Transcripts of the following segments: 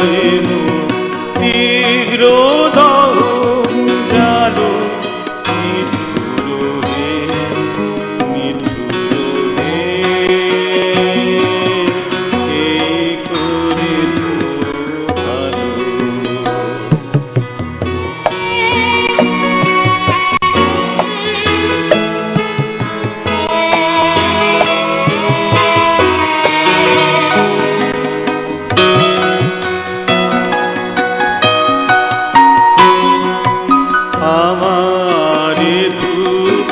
Nazareno.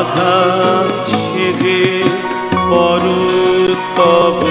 আঘাত সেজে পরস্তব